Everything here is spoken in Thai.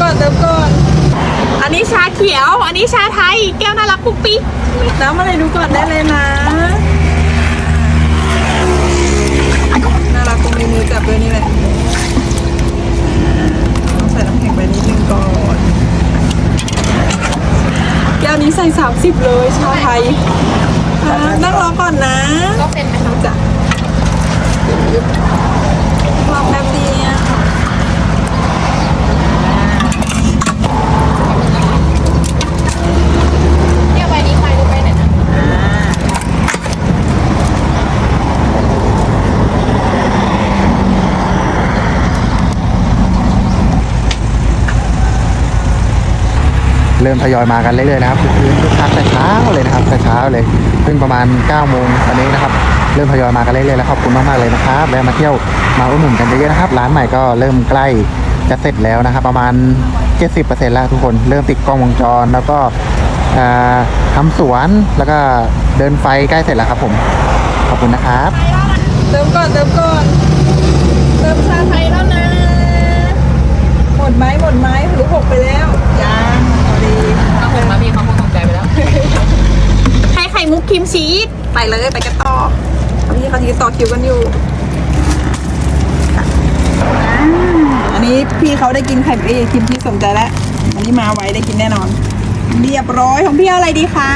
ก่อนเติมก่อน อันนี้ชาเขียว อันนี้ชาไทย แก้วน่ารักปุ๊กปิ๊กน้ำอะไรดูก่อนได้เลยนะ น่ารักตรงมีมือจับด้วยนี่แหละต้องใส่น้ำแข็งไปนิดนึงก่อน แก้วนี้ใส่สามสิบเลยชาไทยอ่านั่งรอก่อนนะ ก็เป็นไหมคะ จ้ะรอแป๊บเดียว เนี่ยใบนี้ใครรู้ไปไหนนะ เริ่มทยอยมากันเรื่อยๆนะครับคือคึกคักแต่เช้าเลยนะครับแต่เช้าเลยซึ่งประมาณ9โมงตอนนี้นะครับเริ่มทยอยมากันเรื่อยๆแล้วขอบคุณมากๆเลยนะครับแวะมาเที่ยวมาอุดหนุนกันเยอะๆนะครับ ร้านใหม่ก็เริ่มใกล้จะเสร็จแล้วนะครับ ประมาณ 70%แล้วทุกคนเริ่มติดกล้องวงจรแล้วก็อ่าทำสวนแล้วก็เดินไฟใกล้เสร็จแล้วครับผม ขอบคุณนะครับ เติมก่อนเติมก่อน เติมชาไทยแล้วนะ หมดไหมหมดไหมหรือหกไปแล้วยังพอดี เอาผมมาพี่เขาคงตกใจไปแล้ว ให้ไข่มุกครีม ชีสไปเลยไปกันต่อพี่เขาทีต่อคิวกันอยู่ อันนี้พี่เขาได้กินไข่เอ้คิมที่สนใจแล้ว อันนี้มาไว้ได้กินแน่นอน เรียบร้อยของพี่เอาอะไรดีคะ